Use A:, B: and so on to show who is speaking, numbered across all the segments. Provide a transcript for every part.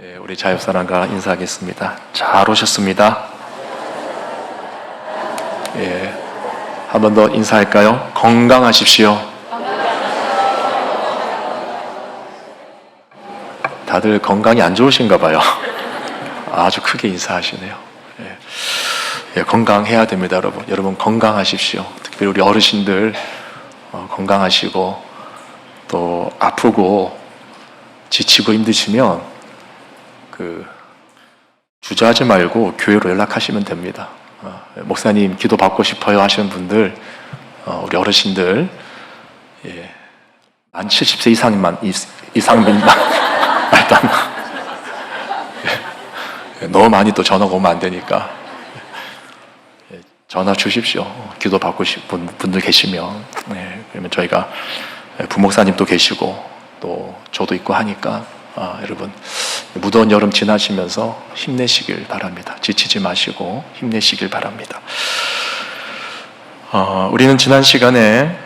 A: 예, 우리 자유사랑과 인사하겠습니다. 잘 오셨습니다. 예, 한 번 더 인사할까요? 건강하십시오. 다들 건강이 안 좋으신가 봐요. 아주 크게 인사하시네요. 예, 예, 건강해야 됩니다, 여러분. 여러분 건강하십시오. 특별히 우리 어르신들 어, 건강하시고 또 아프고 지치고 힘드시면 그 주저하지 말고 교회로 연락하시면 됩니다. 어, 목사님 기도 받고 싶어요 하시는 분들 어, 우리 어르신들 예, 만 70세 이상만 이상만 일단 예, 너무 많이 또 전화가 오면 안 되니까 예, 전화 주십시오. 기도 받고 싶은 분들 계시면 예, 그러면 저희가 예, 부목사님도 계시고 또 저도 있고 하니까 아, 여러분 무더운 여름 지나시면서 힘내시길 바랍니다. 지치지 마시고 힘내시길 바랍니다. 어, 우리는 지난 시간에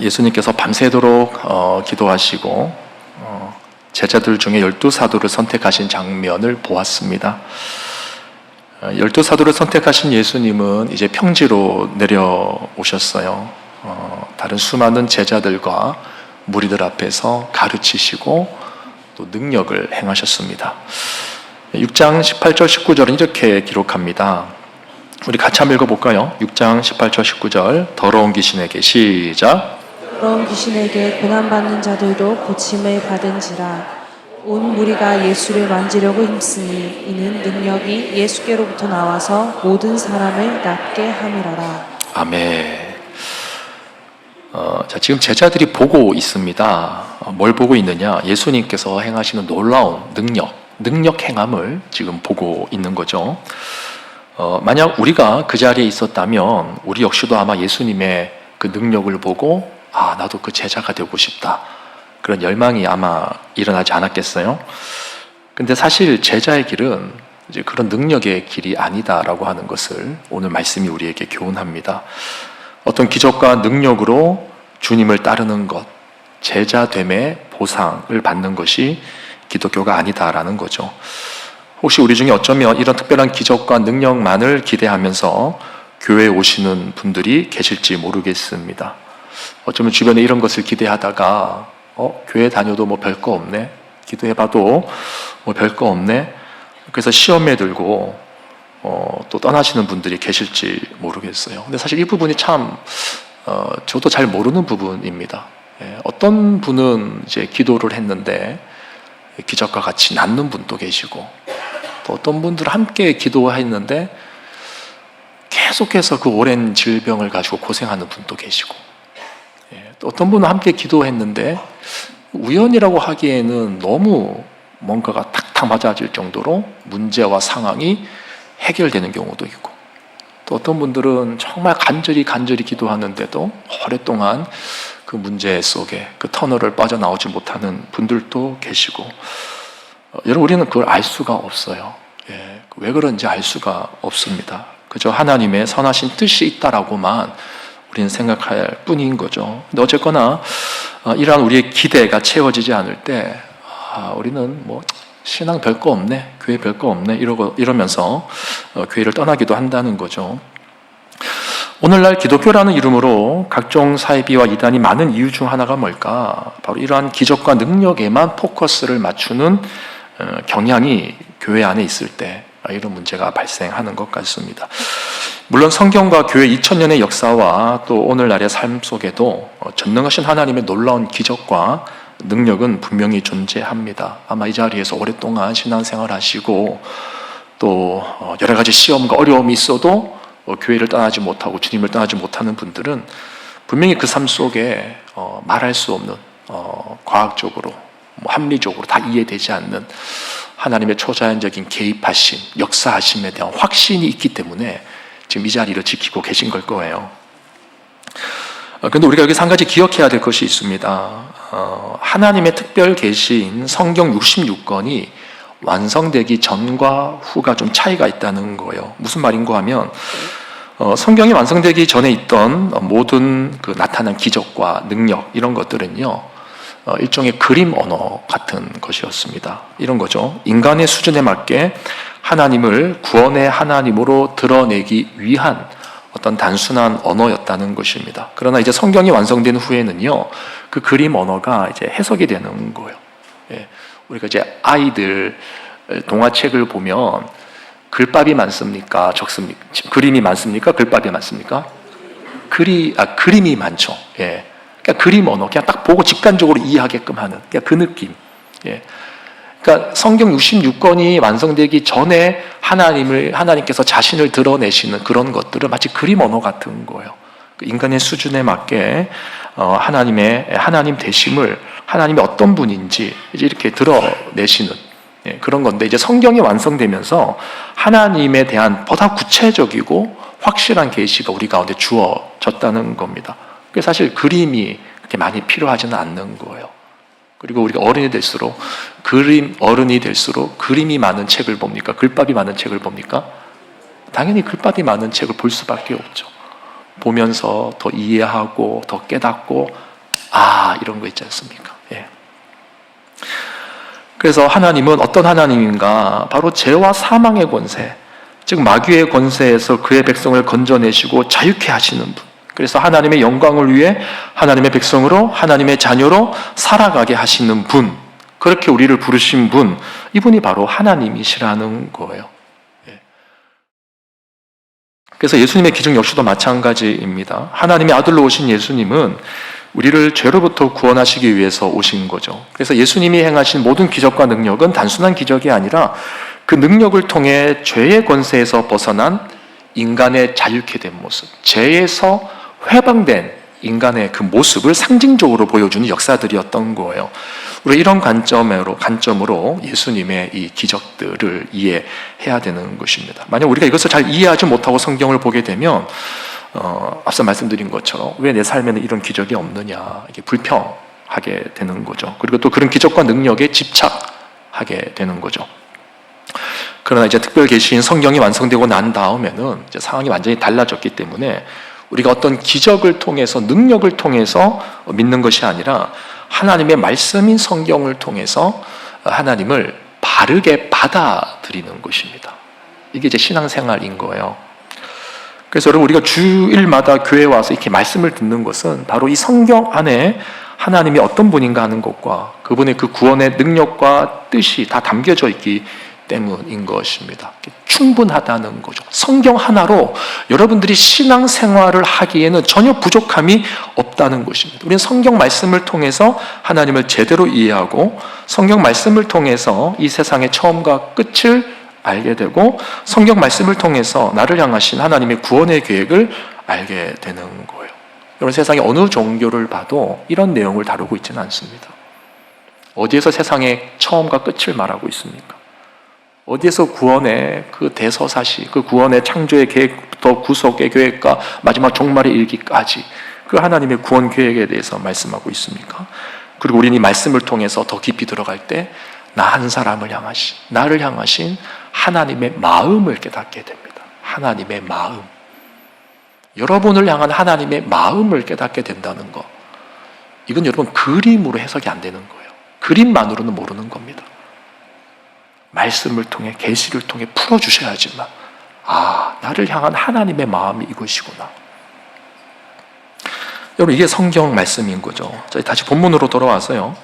A: 예수님께서 밤새도록 어, 기도하시고 어, 제자들 중에 열두 사도를 선택하신 장면을 보았습니다. 어, 열두 사도를 선택하신 예수님은 이제 평지로 내려오셨어요. 어, 다른 수많은 제자들과 무리들 앞에서 가르치시고 또 능력을 행하셨습니다. 6장 18절 19절은 이렇게 기록합니다. 우리 같이 한번 읽어볼까요? 6장 18절 19절 더러운 귀신에게 시작
B: 그런 귀신에게 고난받는 자들도 고침을 받은지라 온 무리가 예수를 만지려고 힘쓰니 이는 능력이 예수께로부터 나와서 모든 사람을 낫게 함이라라
A: 아멘. 어, 자, 지금 제자들이 보고 있습니다. 어, 뭘 보고 있느냐? 예수님께서 행하시는 놀라운 능력, 능력 행함을 지금 보고 있는 거죠. 어, 만약 우리가 그 자리에 있었다면 우리 역시도 아마 예수님의 그 능력을 보고 아, 나도 그 제자가 되고 싶다. 그런 열망이 아마 일어나지 않았겠어요? 근데 사실 제자의 길은 이제 그런 능력의 길이 아니다라고 하는 것을 오늘 말씀이 우리에게 교훈합니다. 어떤 기적과 능력으로 주님을 따르는 것, 제자됨의 보상을 받는 것이 기독교가 아니다라는 거죠. 혹시 우리 중에 어쩌면 이런 특별한 기적과 능력만을 기대하면서 교회에 오시는 분들이 계실지 모르겠습니다. 어쩌면 주변에 이런 것을 기대하다가 어, 교회 다녀도 뭐 별거 없네. 기도해봐도 뭐 별거 없네. 그래서 시험에 들고 어, 또 떠나시는 분들이 계실지 모르겠어요. 근데 사실 이 부분이 참 어, 저도 잘 모르는 부분입니다. 예, 어떤 분은 이제 기도를 했는데 기적과 같이 낫는 분도 계시고 또 어떤 분들은 함께 기도했는데 계속해서 그 오랜 질병을 가지고 고생하는 분도 계시고 예, 또 어떤 분은 함께 기도했는데 우연이라고 하기에는 너무 뭔가가 탁탁 맞아질 정도로 문제와 상황이 해결되는 경우도 있고 또 어떤 분들은 정말 간절히 간절히 기도하는데도 오랫동안 그 문제 속에 그 터널을 빠져나오지 못하는 분들도 계시고 어, 여러분 우리는 그걸 알 수가 없어요. 예, 왜 그런지 알 수가 없습니다. 그저 하나님의 선하신 뜻이 있다라고만 우리는 생각할 뿐인 거죠. 근데 어쨌거나 어, 이러한 우리의 기대가 채워지지 않을 때 아, 우리는 뭐 신앙 별거 없네, 교회 별거 없네 이러고 이러면서 어, 교회를 떠나기도 한다는 거죠. 오늘날 기독교라는 이름으로 각종 사이비와 이단이 많은 이유 중 하나가 뭘까? 바로 이러한 기적과 능력에만 포커스를 맞추는 어, 경향이 교회 안에 있을 때 이런 문제가 발생하는 것 같습니다. 물론 성경과 교회 2000년의 역사와 또 오늘날의 삶 속에도 어, 전능하신 하나님의 놀라운 기적과 능력은 분명히 존재합니다. 아마 이 자리에서 오랫동안 신앙생활 하시고 또 어, 여러 가지 시험과 어려움이 있어도 어, 교회를 떠나지 못하고 주님을 떠나지 못하는 분들은 분명히 그 삶 속에 어, 말할 수 없는 과학적으로 뭐 합리적으로 다 이해되지 않는 하나님의 초자연적인 개입하심, 역사하심에 대한 확신이 있기 때문에 지금 이 자리를 지키고 계신 걸 거예요. 그런데 우리가 여기서 한 가지 기억해야 될 것이 있습니다. 어, 하나님의 특별 계시인 성경 66권이 완성되기 전과 후가 좀 차이가 있다는 거예요. 무슨 말인가 하면 어, 성경이 완성되기 전에 있던 모든 그 나타난 기적과 능력 이런 것들은요 어, 일종의 그림 언어 같은 것이었습니다. 이런 거죠. 인간의 수준에 맞게 하나님을 구원의 하나님으로 드러내기 위한 어떤 단순한 언어였다는 것입니다. 그러나 이제 성경이 완성된 후에는요, 그 그림 언어가 이제 해석이 되는 거예요. 예, 우리가 이제 아이들 동화책을 보면 글밥이 많습니까? 적습니까? 그림이 많습니까? 글밥이 많습니까? 글이 아 그림이 많죠. 예. 그러니까 그림 언어 그냥 딱 보고 직관적으로 이해하게끔 하는 그냥 그 느낌. 예. 그러니까 성경 66권이 완성되기 전에 하나님을 하나님께서 자신을 드러내시는 그런 것들은 마치 그림 언어 같은 거예요. 그 인간의 수준에 맞게 어, 하나님의 하나님 되심을 하나님이 어떤 분인지 이렇게 드러내시는 예, 그런 건데 이제 성경이 완성되면서 하나님에 대한 보다 구체적이고 확실한 계시가 우리 가운데 주어졌다는 겁니다. 그래서 사실 그림이 그렇게 많이 필요하지는 않는 거예요. 그리고 우리가 어른이 될수록 그림 어른이 될수록 그림이 많은 책을 봅니까? 글밥이 많은 책을 봅니까? 당연히 글밥이 많은 책을 볼 수밖에 없죠. 보면서 더 이해하고 더 깨닫고 아 이런 거 있지 않습니까? 예. 그래서 하나님은 어떤 하나님인가? 바로 죄와 사망의 권세, 즉 마귀의 권세에서 그의 백성을 건져내시고 자유케 하시는 분. 그래서 하나님의 영광을 위해 하나님의 백성으로 하나님의 자녀로 살아가게 하시는 분. 그렇게 우리를 부르신 분. 이분이 바로 하나님이시라는 거예요. 예. 그래서 예수님의 기적 역시도 마찬가지입니다. 하나님의 아들로 오신 예수님은 우리를 죄로부터 구원하시기 위해서 오신 거죠. 그래서 예수님이 행하신 모든 기적과 능력은 단순한 기적이 아니라 그 능력을 통해 죄의 권세에서 벗어난 인간의 자유케 된 모습, 죄에서 회방된 인간의 그 모습을 상징적으로 보여주는 역사들이었던 거예요. 우리 이런 관점으로 관점으로 예수님의 이 기적들을 이해해야 되는 것입니다. 만약 우리가 이것을 잘 이해하지 못하고 성경을 보게 되면 어, 앞서 말씀드린 것처럼 왜 내 삶에는 이런 기적이 없느냐 이게 불평하게 되는 거죠. 그리고 또 그런 기적과 능력에 집착하게 되는 거죠. 그러나 이제 특별 계시인 성경이 완성되고 난 다음에는 상황이 완전히 달라졌기 때문에 우리가 어떤 기적을 통해서 능력을 통해서 믿는 것이 아니라 하나님의 말씀인 성경을 통해서 하나님을 바르게 받아들이는 것입니다. 이게 이제 신앙생활인 거예요. 그래서 여러분 우리가 주일마다 교회 와서 이렇게 말씀을 듣는 것은 바로 이 성경 안에 하나님이 어떤 분인가 하는 것과 그분의 그 구원의 능력과 뜻이 다 담겨져 있기 때문인 것입니다. 충분하다는 거죠. 성경 하나로 여러분들이 신앙 생활을 하기에는 전혀 부족함이 없다는 것입니다. 우리는 성경 말씀을 통해서 하나님을 제대로 이해하고 성경 말씀을 통해서 이 세상의 처음과 끝을 알게 되고 성경 말씀을 통해서 나를 향하신 하나님의 구원의 계획을 알게 되는 거예요. 여러분 세상의 어느 종교를 봐도 이런 내용을 다루고 있지는 않습니다. 어디에서 세상의 처음과 끝을 말하고 있습니까? 어디에서 구원의 그 대서사시, 그 구원의 창조의 계획부터 구속의 계획과 마지막 종말의 일기까지 그 하나님의 구원 계획에 대해서 말씀하고 있습니까? 그리고 우리는 이 말씀을 통해서 더 깊이 들어갈 때 나 한 사람을 향하신, 나를 향하신 하나님의 마음을 깨닫게 됩니다. 하나님의 마음. 여러분을 향한 하나님의 마음을 깨닫게 된다는 것. 이건 여러분 그림으로 해석이 안 되는 거예요. 그림만으로는 모르는 겁니다. 말씀을 통해 계시를 통해 풀어 주셔야지만 아, 나를 향한 하나님의 마음이 이것이구나. 여러분 이게 성경 말씀인 거죠. 저희 다시 본문으로 돌아와서요.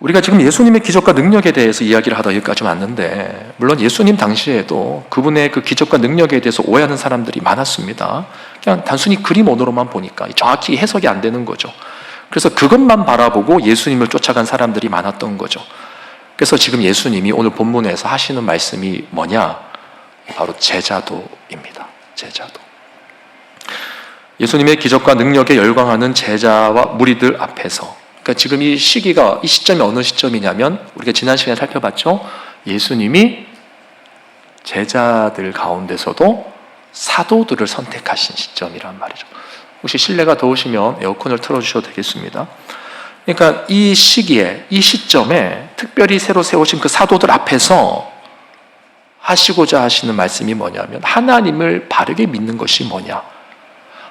A: 우리가 지금 예수님의 기적과 능력에 대해서 이야기를 하다 여기까지 왔는데 물론 예수님 당시에도 그분의 그 기적과 능력에 대해서 오해하는 사람들이 많았습니다. 그냥 단순히 그림 언어로만 보니까 정확히 해석이 안 되는 거죠. 그래서 그것만 바라보고 예수님을 쫓아간 사람들이 많았던 거죠. 그래서 지금 예수님이 오늘 본문에서 하시는 말씀이 뭐냐? 바로 제자도입니다. 제자도. 예수님의 기적과 능력에 열광하는 제자와 무리들 앞에서 그러니까 지금 이 시기가 이 시점이 어느 시점이냐면 우리가 지난 시간에 살펴봤죠. 예수님이 제자들 가운데서도 사도들을 선택하신 시점이란 말이죠. 혹시 실내가 더우시면 에어컨을 틀어주셔도 되겠습니다. 그러니까 이 시기에, 이 시점에 특별히 새로 세우신 그 사도들 앞에서 하시고자 하시는 말씀이 뭐냐면 하나님을 바르게 믿는 것이 뭐냐.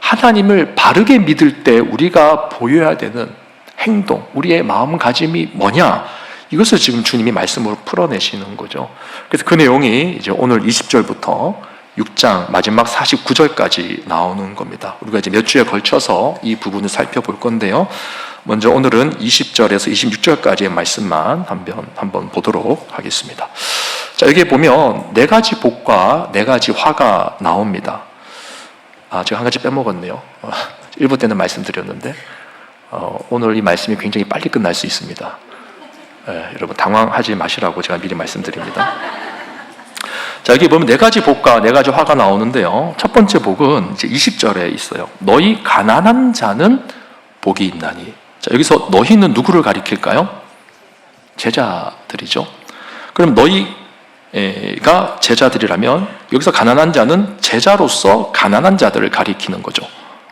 A: 하나님을 바르게 믿을 때 우리가 보여야 되는 행동, 우리의 마음가짐이 뭐냐? 이것을 지금 주님이 말씀으로 풀어내시는 거죠. 그래서 그 내용이 이제 오늘 20절부터 6장 마지막 49절까지 나오는 겁니다. 우리가 이제 몇 주에 걸쳐서 이 부분을 살펴볼 건데요. 먼저 오늘은 20절에서 26절까지의 말씀만 한번 한번 보도록 하겠습니다. 자, 여기에 보면 네 가지 복과 네 가지 화가 나옵니다. 아, 제가 한 가지 빼먹었네요. 어, 일부 때는 말씀드렸는데 어, 오늘 이 말씀이 굉장히 빨리 끝날 수 있습니다. 예, 여러분 당황하지 마시라고 제가 미리 말씀드립니다. 자, 여기 보면 네 가지 복과 네 가지 화가 나오는데요. 첫 번째 복은 이제 20절에 있어요. 너희 가난한 자는 복이 있나니. 자, 여기서 너희는 누구를 가리킬까요? 제자들이죠. 그럼 너희가 제자들이라면 여기서 가난한 자는 제자로서 가난한 자들을 가리키는 거죠.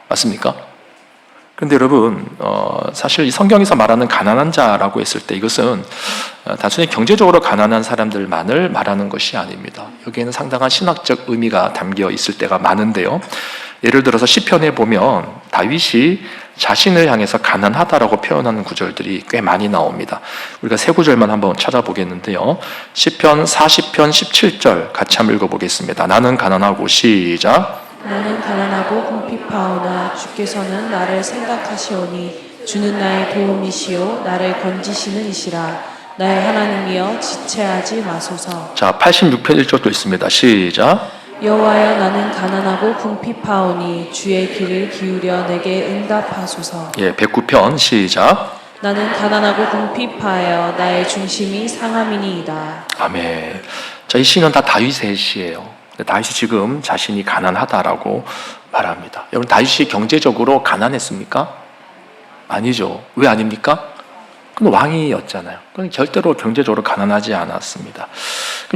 A: 맞습니까? 그런데 여러분, 어, 사실 이 성경에서 말하는 가난한 자라고 했을 때 이것은 어, 단순히 경제적으로 가난한 사람들만을 말하는 것이 아닙니다. 여기에는 상당한 신학적 의미가 담겨 있을 때가 많은데요. 예를 들어서 시편에 보면 다윗이 자신을 향해서 가난하다라고 표현하는 구절들이 꽤 많이 나옵니다. 우리가 세 구절만 한번 찾아보겠는데요. 시편 40편 17절 같이 한번 읽어보겠습니다. 나는 가난하고 시작.
B: 나는 가난하고 궁핍하오나 주께서는 나를 생각하시오니 주는 나의 도움이시요 나를 건지시는 이시라 나의 하나님이여 지체하지 마소서
A: 자, 86편 1절도 있습니다. 시작.
B: 여호와여 나는 가난하고 궁핍하오니 주의 귀를 기울여 내게 응답하소서
A: 예, 109편 시작.
B: 나는 가난하고 궁핍하여 나의 중심이 상함이니이다
A: 아멘. 자, 이 시는 다 다윗의 시예요. 다윗이 지금 자신이 가난하다라고 말합니다. 여러분, 다윗이 경제적으로 가난했습니까? 아니죠. 왜 아닙니까? 그는 왕이었잖아요. 그는 절대로 경제적으로 가난하지 않았습니다.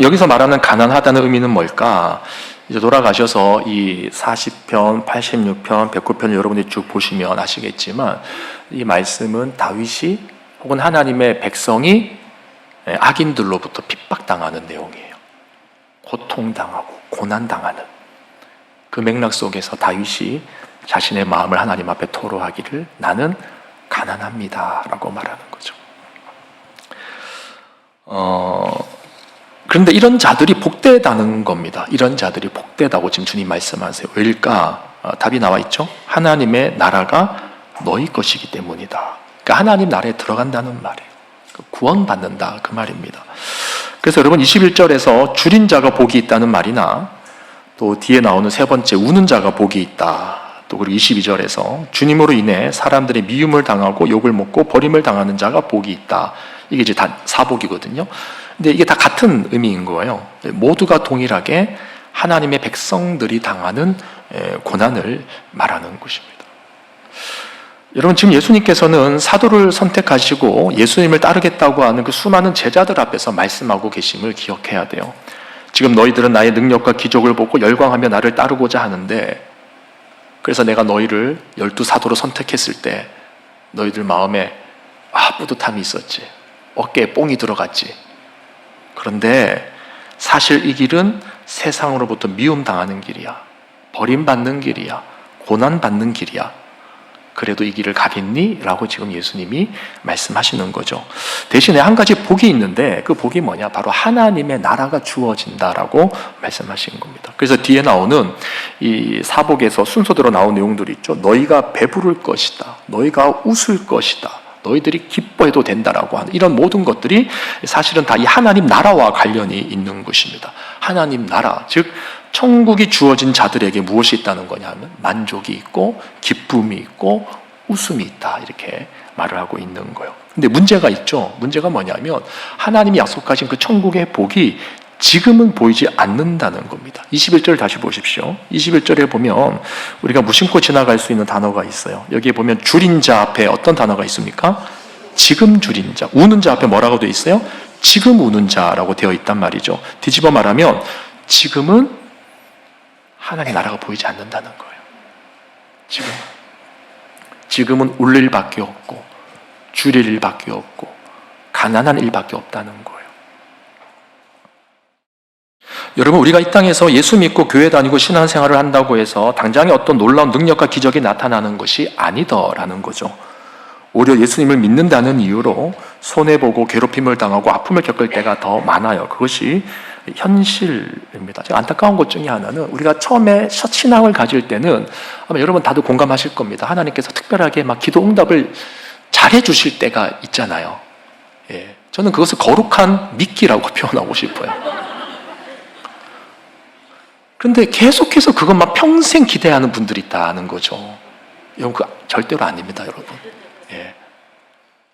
A: 여기서 말하는 가난하다는 의미는 뭘까? 이제 돌아가셔서 이 40편, 86편, 109편 여러분들이 쭉 보시면 아시겠지만 이 말씀은 다윗이 혹은 하나님의 백성이 예, 악인들로부터 핍박당하는 내용이에요. 고통당하고 고난당하는 그 맥락 속에서 다윗이 자신의 마음을 하나님 앞에 토로하기를 나는 가난합니다 라고 말하는 거죠. 어, 그런데 이런 자들이 복되다는 겁니다. 이런 자들이 복되다고 지금 주님 말씀하세요. 왜일까? 어, 답이 나와 있죠. 하나님의 나라가 너희 것이기 때문이다. 그러니까 하나님 나라에 들어간다는 말이에요. 그 구원받는다 그 말입니다. 그래서 여러분 21절에서 줄인 자가 복이 있다는 말이나 또 뒤에 나오는 세 번째 우는 자가 복이 있다. 또 그리고 22절에서 주님으로 인해 사람들이 미움을 당하고 욕을 먹고 버림을 당하는 자가 복이 있다. 이게 이제 다 사복이거든요. 근데 이게 다 같은 의미인 거예요. 모두가 동일하게 하나님의 백성들이 당하는 에, 고난을 말하는 것입니다. 여러분 지금 예수님께서는 사도를 선택하시고 예수님을 따르겠다고 하는 그 수많은 제자들 앞에서 말씀하고 계심을 기억해야 돼요. 지금 너희들은 나의 능력과 기적을 보고 열광하며 나를 따르고자 하는데 그래서 내가 너희를 열두 사도로 선택했을 때 너희들 마음에 아 뿌듯함이 있었지. 어깨에 뽕이 들어갔지. 그런데 사실 이 길은 세상으로부터 미움 당하는 길이야. 버림받는 길이야. 고난받는 길이야. 그래도 이 길을 가겠니? 라고 지금 예수님이 말씀하시는 거죠. 대신에 한 가지 복이 있는데 그 복이 뭐냐? 바로 하나님의 나라가 주어진다라고 말씀하신 겁니다. 그래서 뒤에 나오는 이 사복에서 순서대로 나온 내용들이 있죠. 너희가 배부를 것이다. 너희가 웃을 것이다. 너희들이 기뻐해도 된다라고 하는 이런 모든 것들이 사실은 다 이 하나님 나라와 관련이 있는 것입니다. 하나님 나라, 즉 천국이 주어진 자들에게 무엇이 있다는 거냐면 만족이 있고 기쁨이 있고 웃음이 있다 이렇게 말을 하고 있는 거예요. 근데 문제가 있죠. 문제가 뭐냐면 하나님이 약속하신 그 천국의 복이 지금은 보이지 않는다는 겁니다. 21절 다시 보십시오. 21절에 보면 우리가 무심코 지나갈 수 있는 단어가 있어요. 여기에 보면 줄인 자 앞에 어떤 단어가 있습니까? 지금 줄인 자. 우는 자 앞에 뭐라고 되어 있어요? 지금 우는 자라고 되어 있단 말이죠. 뒤집어 말하면 지금은 하나님의 나라가 보이지 않는다는 거예요. 지금. 지금은 울 일밖에 없고, 줄일 일밖에 없고, 가난한 일밖에 없다는 거예요. 여러분, 우리가 이 땅에서 예수 믿고 교회 다니고 신앙생활을 한다고 해서 당장에 어떤 놀라운 능력과 기적이 나타나는 것이 아니더라는 거죠. 오히려 예수님을 믿는다는 이유로 손해보고 괴롭힘을 당하고 아픔을 겪을 때가 더 많아요. 그것이 현실입니다. 안타까운 것 중에 하나는 우리가 처음에 첫 신앙을 가질 때는 아마 여러분 다들 공감하실 겁니다. 하나님께서 특별하게 막 기도 응답을 잘해 주실 때가 있잖아요. 예. 저는 그것을 거룩한 믿기라고 표현하고 싶어요. 그런데 계속해서 그것만 평생 기대하는 분들이 있다는 거죠. 여러분, 그 절대로 아닙니다, 여러분. 예.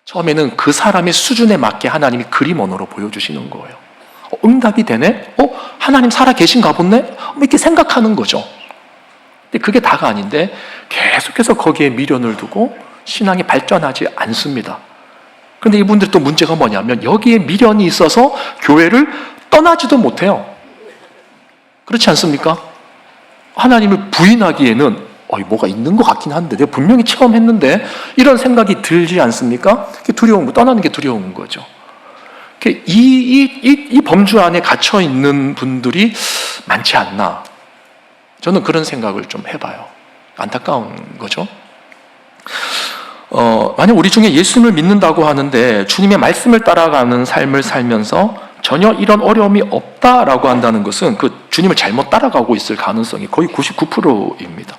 A: 처음에는 그 사람의 수준에 맞게 하나님이 그림 언어로 보여주시는 거예요. 어, 응답이 되네? 어? 하나님 살아 계신가 보네? 뭐 이렇게 생각하는 거죠. 근데 그게 다가 아닌데 계속해서 거기에 미련을 두고 신앙이 발전하지 않습니다. 그런데 이분들이 또 문제가 뭐냐면 여기에 미련이 있어서 교회를 떠나지도 못해요. 그렇지 않습니까? 하나님을 부인하기에는 어이 뭐가 있는 것 같긴 한데 내가 분명히 체험했는데 이런 생각이 들지 않습니까? 두려운 거 떠나는 게 두려운 거죠. 이, 이, 이, 이 범주 안에 갇혀 있는 분들이 많지 않나. 저는 그런 생각을 좀 해봐요. 안타까운 거죠. 어, 만약 우리 중에 예수님을 믿는다고 하는데 주님의 말씀을 따라가는 삶을 살면서 전혀 이런 어려움이 없다라고 한다는 것은 그 주님을 잘못 따라가고 있을 가능성이 거의 99%입니다.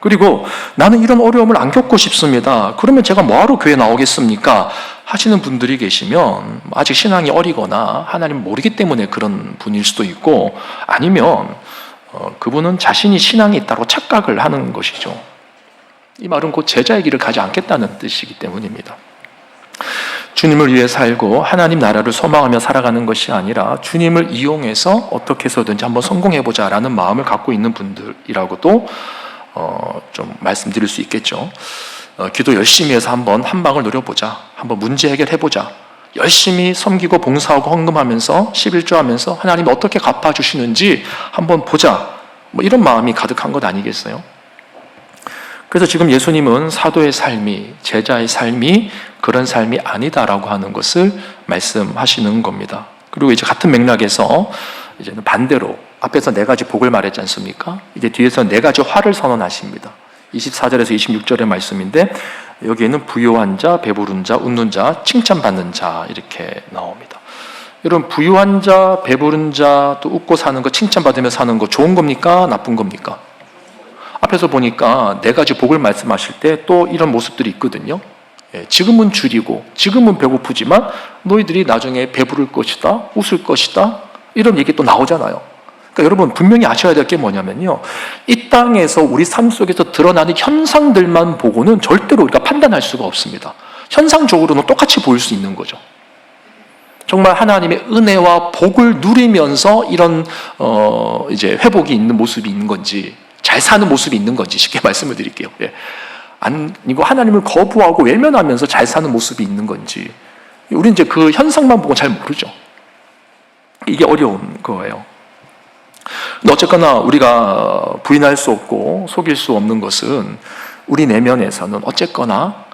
A: 그리고 나는 이런 어려움을 안 겪고 싶습니다. 그러면 제가 뭐하러 교회 나오겠습니까? 하시는 분들이 계시면 아직 신앙이 어리거나 하나님 모르기 때문에 그런 분일 수도 있고 아니면 어, 그분은 자신이 신앙이 있다고 착각을 하는 것이죠. 이 말은 곧 제자의 길을 가지 않겠다는 뜻이기 때문입니다. 주님을 위해 살고 하나님 나라를 소망하며 살아가는 것이 아니라 주님을 이용해서 어떻게 해서든지 한번 성공해보자라는 마음을 갖고 있는 분들이라고도 어, 좀 말씀드릴 수 있겠죠. 어, 기도 열심히 해서 한번 한 방을 노려보자. 한번 문제 해결해보자. 열심히 섬기고 봉사하고 헌금하면서 11조 하면서 하나님이 어떻게 갚아주시는지 한번 보자. 뭐 이런 마음이 가득한 것 아니겠어요? 그래서 지금 예수님은 사도의 삶이, 제자의 삶이 그런 삶이 아니다라고 하는 것을 말씀하시는 겁니다. 그리고 이제 같은 맥락에서 이제는 반대로 앞에서 네 가지 복을 말했지 않습니까? 이제 뒤에서 네 가지 화를 선언하십니다. 24절에서 26절의 말씀인데 여기에는 부유한 자, 배부른 자, 웃는 자, 칭찬받는 자 이렇게 나옵니다. 여러분 부유한 자, 배부른 자, 또 웃고 사는 거, 칭찬받으며 사는 거 좋은 겁니까? 나쁜 겁니까? 앞에서 보니까 네 가지 복을 말씀하실 때 또 이런 모습들이 있거든요. 예, 지금은 줄이고, 지금은 배고프지만 너희들이 나중에 배부를 것이다, 웃을 것이다, 이런 얘기 또 나오잖아요. 그러니까 여러분 분명히 아셔야 될 게 뭐냐면요. 이 땅에서 우리 삶 속에서 드러나는 현상들만 보고는 절대로 우리가 판단할 수가 없습니다. 현상적으로는 똑같이 보일 수 있는 거죠. 정말 하나님의 은혜와 복을 누리면서 이런 어 이제 회복이 있는 모습이 있는 건지 잘 사는 모습이 있는 건지 쉽게 말씀을 드릴게요. 예. 아니고 하나님을 거부하고 외면하면서 잘 사는 모습이 있는 건지 우리 이제 그 현상만 보고 잘 모르죠. 이게 어려운 거예요. 어쨌거나 우리가 부인할 수 없고 속일 수 없는 것은 우리 내면에서는 어쨌거나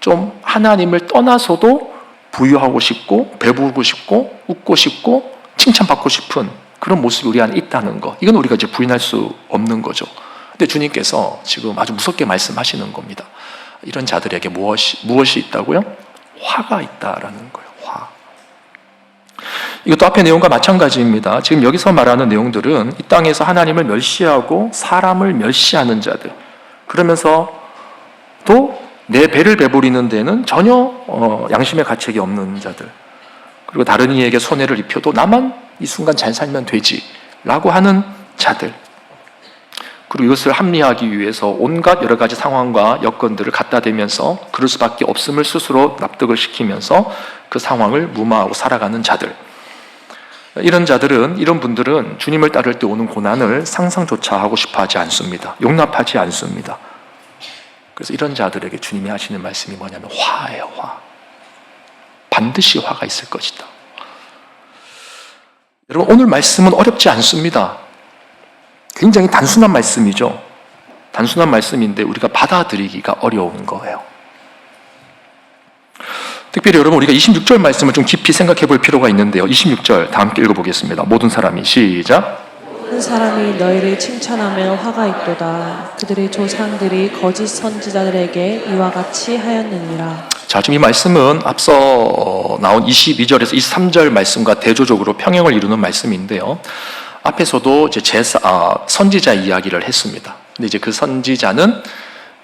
A: 좀 하나님을 떠나서도 부유하고 싶고 배부르고 싶고 웃고 싶고 칭찬받고 싶은 그런 모습이 우리 안에 있다는 거. 이건 우리가 이제 부인할 수 없는 거죠. 근데 주님께서 지금 아주 무섭게 말씀하시는 겁니다. 이런 자들에게 무엇이, 무엇이 있다고요? 화가 있다라는 거예요. 화. 이것도 앞의 내용과 마찬가지입니다. 지금 여기서 말하는 내용들은 이 땅에서 하나님을 멸시하고 사람을 멸시하는 자들. 그러면서 또내 배를 배부리는 데는 전혀 어, 양심의 가책이 없는 자들. 그리고 다른 이에게 손해를 입혀도 나만 이 순간 잘 살면 되지 라고 하는 자들. 그리고 이것을 합리화하기 위해서 온갖 여러 가지 상황과 여건들을 갖다 대면서 그럴 수밖에 없음을 스스로 납득을 시키면서 그 상황을 무마하고 살아가는 자들. 이런 자들은 이런 분들은 주님을 따를 때 오는 고난을 상상조차 하고 싶어 하지 않습니다. 용납하지 않습니다. 그래서 이런 자들에게 주님이 하시는 말씀이 뭐냐면 화예요, 화. 반드시 화가 있을 것이다. 여러분 오늘 말씀은 어렵지 않습니다. 굉장히 단순한 말씀이죠. 단순한 말씀인데 우리가 받아들이기가 어려운 거예요. 특별히 여러분 우리가 26절 말씀을 좀 깊이 생각해 볼 필요가 있는데요. 26절 다 함께 읽어보겠습니다. 모든 사람이 시작.
B: 모든 사람이 너희를 칭찬하며 화가 있도다. 그들의 조상들이 거짓 선지자들에게 이와 같이 하였느니라.
A: 자, 지금 이 말씀은 앞서 어, 나온 22절에서 23절 말씀과 대조적으로 평행을 이루는 말씀인데요. 앞에서도 이제 제사, 아, 선지자 이야기를 했습니다. 근데 이제 그 선지자는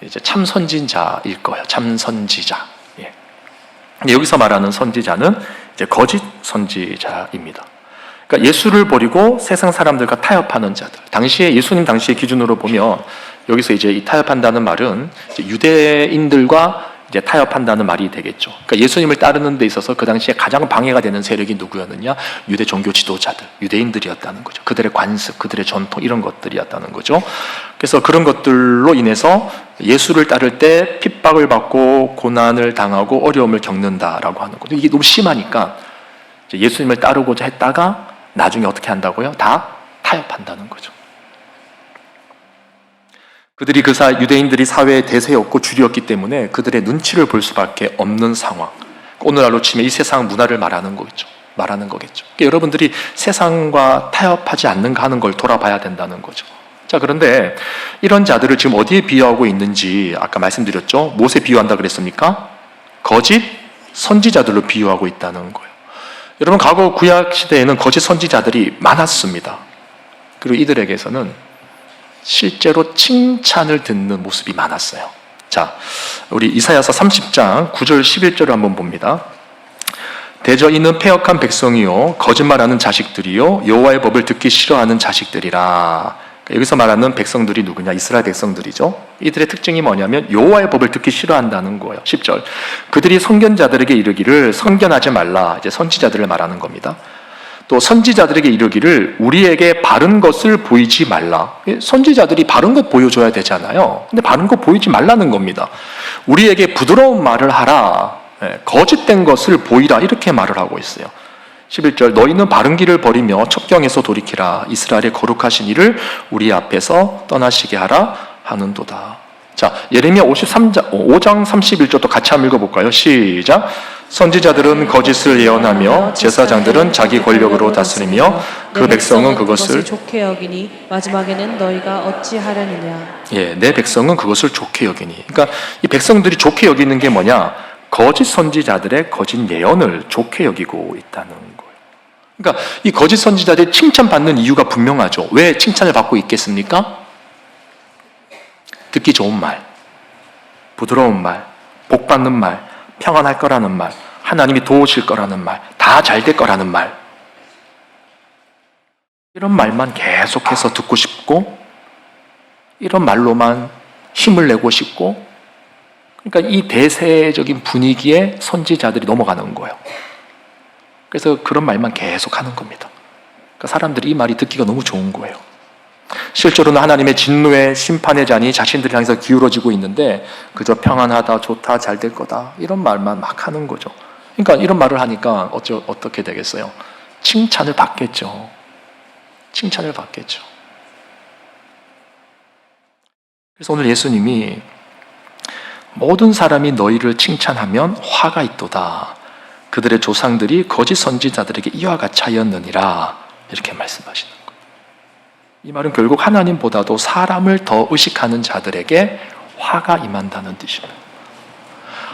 A: 이제 참 선진자일 거예요. 참 선지자. 여기서 말하는 선지자는 이제 거짓 선지자입니다. 그러니까 예수를 버리고 세상 사람들과 타협하는 자들. 당시에 예수님 당시의 기준으로 보면 여기서 이제 이 타협한다는 말은 유대인들과 이제 타협한다는 말이 되겠죠. 그러니까 예수님을 따르는 데 있어서 그 당시에 가장 방해가 되는 세력이 누구였느냐? 유대 종교 지도자들, 유대인들이었다는 거죠. 그들의 관습, 그들의 전통 이런 것들이었다는 거죠. 그래서 그런 것들로 인해서 예수를 따를 때 핍박을 받고 고난을 당하고 어려움을 겪는다라고 하는 거죠. 이게 너무 심하니까 예수님을 따르고자 했다가 나중에 어떻게 한다고요? 다 타협한다는 거죠. 그들이 그 사, 유대인들이 사회의 대세였고 주류였기 때문에 그들의 눈치를 볼 수밖에 없는 상황. 오늘날로 치면 이 세상 문화를 말하는 거겠죠. 말하는 거겠죠. 그러니까 여러분들이 세상과 타협하지 않는가 하는 걸 돌아봐야 된다는 거죠. 자, 그런데 이런 자들을 지금 어디에 비유하고 있는지 아까 말씀드렸죠. 무엇에 비유한다 그랬습니까? 거짓 선지자들로 비유하고 있다는 거예요. 여러분, 과거 구약 시대에는 거짓 선지자들이 많았습니다. 그리고 이들에게서는 실제로 칭찬을 듣는 모습이 많았어요. 자, 우리 이사야서 30장 9절 11절을 한번 봅니다. 대저 있는 폐역한 백성이요 거짓말하는 자식들이요 여호와의 법을 듣기 싫어하는 자식들이라. 여기서 말하는 백성들이 누구냐? 이스라엘 백성들이죠. 이들의 특징이 뭐냐면 여호와의 법을 듣기 싫어한다는 거예요. 10절. 그들이 선견자들에게 이르기를 선견하지 말라. 이제 선지자들을 말하는 겁니다. 또 선지자들에게 이르기를 우리에게 바른 것을 보이지 말라. 예, 선지자들이 바른 것 보여줘야 되잖아요. 근데 바른 것 보이지 말라는 겁니다. 우리에게 부드러운 말을 하라. 예, 거짓된 것을 보이라. 이렇게 말을 하고 있어요. 11절 너희는 바른 길을 버리며 첩경에서 돌이키라. 이스라엘의 거룩하신 이를 우리 앞에서 떠나시게 하라 하는도다. 자, 예레미야 53장 5장 31절도 같이 한번 읽어 볼까요? 시작. 선지자들은 거짓을 예언하며 제사장들은 자기 권력으로 다스리며 그 백성은 그것을
B: 좋게 여기니 마지막에는 너희가 어찌하려느냐
A: 예, 내 백성은 그것을 좋게 여기니. 그러니까 이 백성들이 좋게 여기는 게 뭐냐? 거짓 선지자들의 거짓 예언을 좋게 여기고 있다는. 그러니까 이 거짓 선지자들이 칭찬받는 이유가 분명하죠. 왜 칭찬을 받고 있겠습니까? 듣기 좋은 말, 부드러운 말, 복 받는 말, 평안할 거라는 말, 하나님이 도우실 거라는 말, 다 잘 될 거라는 말. 이런 말만 계속해서 듣고 싶고, 이런 말로만 힘을 내고 싶고, 그러니까 이 대세적인 분위기에 선지자들이 넘어가는 거예요. 그래서 그런 말만 계속 하는 겁니다. 그러니까 사람들이 이 말이 듣기가 너무 좋은 거예요. 실제로는 하나님의 진노의 심판의 잔이 자신들 향해서 기울어지고 있는데 그저 평안하다, 좋다, 잘 될 거다 이런 말만 막 하는 거죠. 그러니까 이런 말을 하니까 어쩌, 어떻게 되겠어요? 칭찬을 받겠죠. 칭찬을 받겠죠. 그래서 오늘 예수님이 모든 사람이 너희를 칭찬하면 화가 있도다. 그들의 조상들이 거짓 선지자들에게 이와 같이 하였느니라. 이렇게 말씀하시는 거예요. 이 말은 결국 하나님보다도 사람을 더 의식하는 자들에게 화가 임한다는 뜻입니다.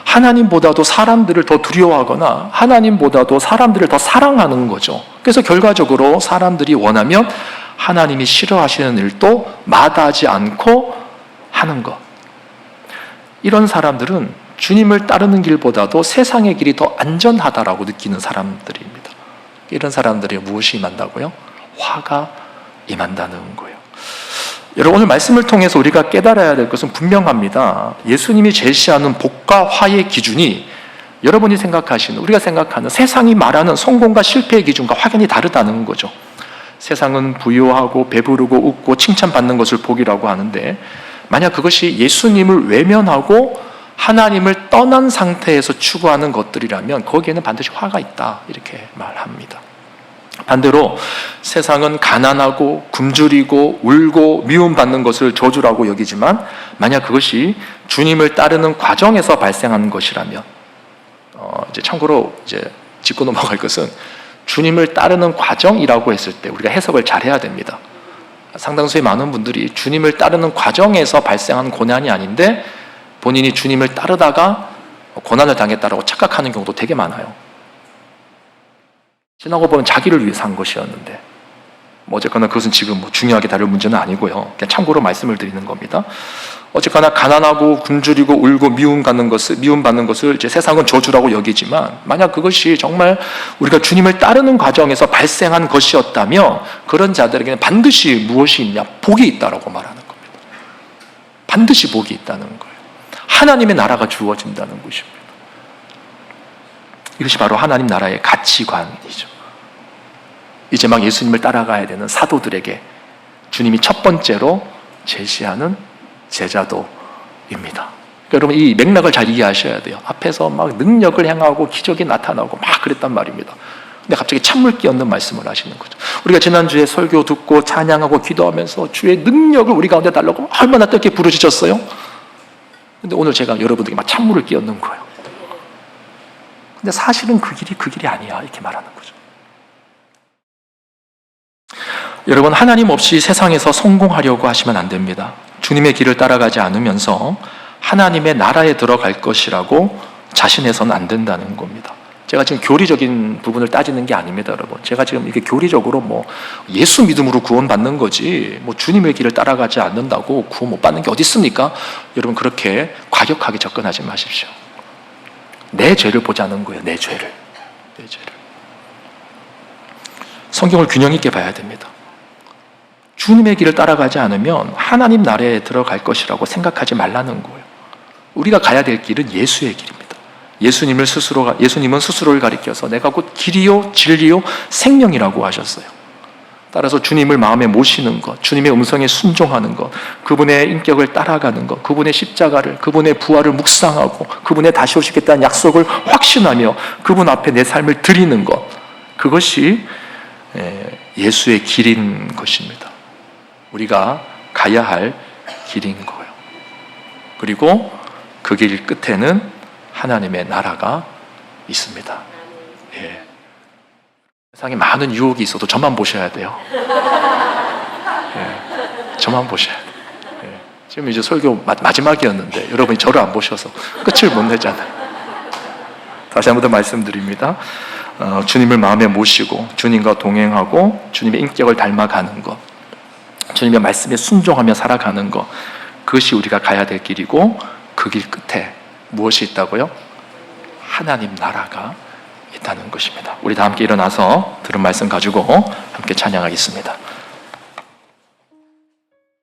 A: 하나님보다도 사람들을 더 두려워하거나 하나님보다도 사람들을 더 사랑하는 거죠. 그래서 결과적으로 사람들이 원하면 하나님이 싫어하시는 일도 마다하지 않고 하는 것. 이런 사람들은 주님을 따르는 길보다도 세상의 길이 더 안전하다라고 느끼는 사람들입니다. 이런 사람들이 무엇이 임한다고요? 화가 임한다는 거예요. 여러분 오늘 말씀을 통해서 우리가 깨달아야 될 것은 분명합니다. 예수님이 제시하는 복과 화의 기준이 여러분이 생각하시는 우리가 생각하는 세상이 말하는 성공과 실패의 기준과 확연히 다르다는 거죠. 세상은 부유하고 배부르고 웃고 칭찬받는 것을 복이라고 하는데 만약 그것이 예수님을 외면하고 하나님을 떠난 상태에서 추구하는 것들이라면 거기에는 반드시 화가 있다 이렇게 말합니다. 반대로 세상은 가난하고 굶주리고 울고 미움받는 것을 저주라고 여기지만 만약 그것이 주님을 따르는 과정에서 발생하는 것이라면 어 이제 참고로 이제 짚고 넘어갈 것은 주님을 따르는 과정이라고 했을 때 우리가 해석을 잘 해야 됩니다. 상당수의 많은 분들이 주님을 따르는 과정에서 발생한 고난이 아닌데 본인이 주님을 따르다가 고난을 당했다라고 착각하는 경우도 되게 많아요. 지나고 보면 자기를 위해서 한 것이었는데 뭐 어쨌거나 그것은 지금 뭐 중요하게 다룰 문제는 아니고요. 그냥 참고로 말씀을 드리는 겁니다. 어쨌거나 가난하고 굶주리고 울고 미움 받는 것을 미움 받는 것을 이제 세상은 저주라고 여기지만 만약 그것이 정말 우리가 주님을 따르는 과정에서 발생한 것이었다면 그런 자들에게는 반드시 무엇이 있냐 복이 있다라고 말하는 겁니다. 반드시 복이 있다는 거예요. 하나님의 나라가 주어진다는 것입니다. 이것이 바로 하나님 나라의 가치관이죠. 이제 막 예수님을 따라가야 되는 사도들에게 주님이 첫 번째로 제시하는 제자도입니다. 그러니까 여러분 이 맥락을 잘 이해하셔야 돼요. 앞에서 막 능력을 행하고 기적이 나타나고 막 그랬단 말입니다. 근데 갑자기 찬물 끼얹는 말씀을 하시는 거죠. 우리가 지난주에 설교 듣고 찬양하고 기도하면서 주의 능력을 우리 가운데 달라고 얼마나 뜨겁게 부르짖었어요? 근데 오늘 제가 여러분들에게 막 찬물을 끼얹는 거예요. 근데 사실은 그 길이 그 길이 아니야. 이렇게 말하는 거죠. 여러분, 하나님 없이 세상에서 성공하려고 하시면 안 됩니다. 주님의 길을 따라가지 않으면서 하나님의 나라에 들어갈 것이라고 자신해서는 안 된다는 겁니다. 제가 지금 교리적인 부분을 따지는 게 아닙니다, 여러분. 제가 지금 이게 교리적으로 뭐 예수 믿음으로 구원받는 거지, 뭐 주님의 길을 따라가지 않는다고 구원 못 받는 게 어디 있습니까? 여러분, 그렇게 과격하게 접근하지 마십시오. 내 죄를 보자는 거예요, 내 죄를. 내 죄를. 성경을 균형 있게 봐야 됩니다. 주님의 길을 따라가지 않으면 하나님 나라에 들어갈 것이라고 생각하지 말라는 거예요. 우리가 가야 될 길은 예수의 길입니다. 예수님을 스스로 예수님은 스스로를 가리켜서 내가 곧 길이요 진리요 생명이라고 하셨어요. 따라서 주님을 마음에 모시는 것, 주님의 음성에 순종하는 것, 그분의 인격을 따라가는 것, 그분의 십자가를, 그분의 부활을 묵상하고, 그분의 다시 오시겠다는 약속을 확신하며 그분 앞에 내 삶을 드리는 것, 그것이 예, 예수의 길인 것입니다. 우리가 가야 할 길인 거예요. 그리고 그 길 끝에는 하나님의 나라가 있습니다. 예. 세상에 많은 유혹이 있어도 저만 보셔야 돼요. 예. 저만 보셔야 돼요. 예. 지금 이제 설교 마, 마지막이었는데 여러분이 저를 안 보셔서 끝을 못 내잖아요. 다시 한 번 더 말씀드립니다. 어, 주님을 마음에 모시고 주님과 동행하고 주님의 인격을 닮아가는 것, 주님의 말씀에 순종하며 살아가는 것, 그것이 우리가 가야 될 길이고 그 길 끝에 무엇이 있다고요? 하나님 나라가 있다는 것입니다. 우리 다 함께 일어나서 들은 말씀 가지고 함께 찬양하겠습니다.